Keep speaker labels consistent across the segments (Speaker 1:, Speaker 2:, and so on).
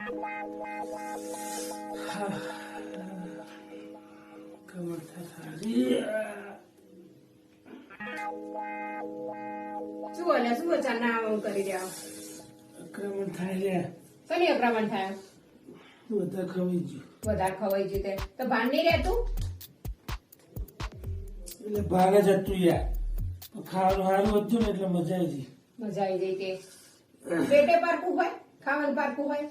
Speaker 1: શું બોલે શું આવું કરી રહ્યા.
Speaker 2: કમર થાય
Speaker 1: શની અક્રમણ થાય?
Speaker 2: બધા ખવાઈ ગયું.
Speaker 1: વધારે ખવાઈ ગયું તે. તો ભાન નહીં રહેતું
Speaker 2: એટલે ભાગ જ હતું યાર. ખાવાનું સારું હતું ને એટલે મજા આવી ગઈ.
Speaker 1: મજા આવી જાય તે. પેટે પારકું હોય? ખાવાનું પારકું હોય?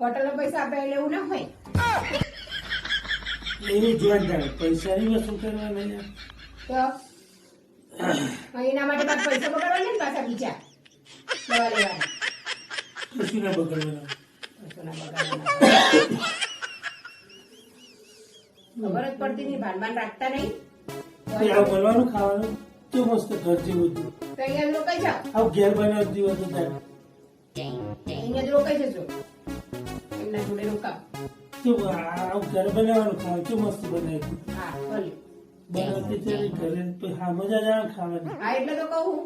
Speaker 1: હોટલના પૈસા આપે એટલે એવું ના હોય.
Speaker 2: એવું જોવા જાય પૈસાની વસ્તુ કરવા નહીં
Speaker 1: તો? એના માટે પૈસા બગાડવા ને પાછા બીજા? દવા લેવાના
Speaker 2: કશું ના બગાડવાના.
Speaker 1: ખબર જ પડતી નહીં ભાન રાખતા નહીં.
Speaker 2: આવું ખાવાનું? તો મસ્ત જેવું હતું
Speaker 1: તો અહીંયા રોકાઈ જાઓ.
Speaker 2: આવું ઘેર બનાવતી તો થાય
Speaker 1: અહીંયા જ રોકાઈ જજો. એમના જોડે રોકાવ
Speaker 2: તો આવું ઘર બનાવવાનું ખાવાનું તો મસ્ત બનાવ્યું?
Speaker 1: હા ભલે.
Speaker 2: બનાવતી ત્યારે ઘરે તો હા મજા જ આવે ખાવાની.
Speaker 1: હા એટલે તો કહું.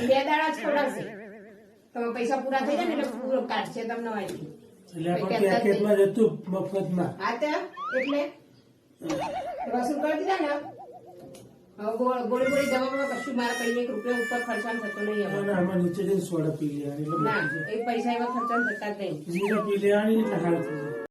Speaker 1: બે દાડા જ ખવડાવશે. તમે પૈસા પૂરા થઈ જાય ને એટલે પૂરો કાઢશે તમને વાંચી
Speaker 2: એટલે મફતમાં જતું મફતમાં
Speaker 1: હા તે એટલે? વસૂલ કરી દીધા ને? ગોળ- ગોળી દવામાં કશું મારા કઈ એક રૂપિયા ઉપર ખર્ચવાનું થતો નહીં હવે
Speaker 2: આમાં નીચે જઈને સોડા પી લેવાની
Speaker 1: ના એ પૈસા એવા ખર્ચવાનું થતા જ નહીં.
Speaker 2: પી લેવાની એટલે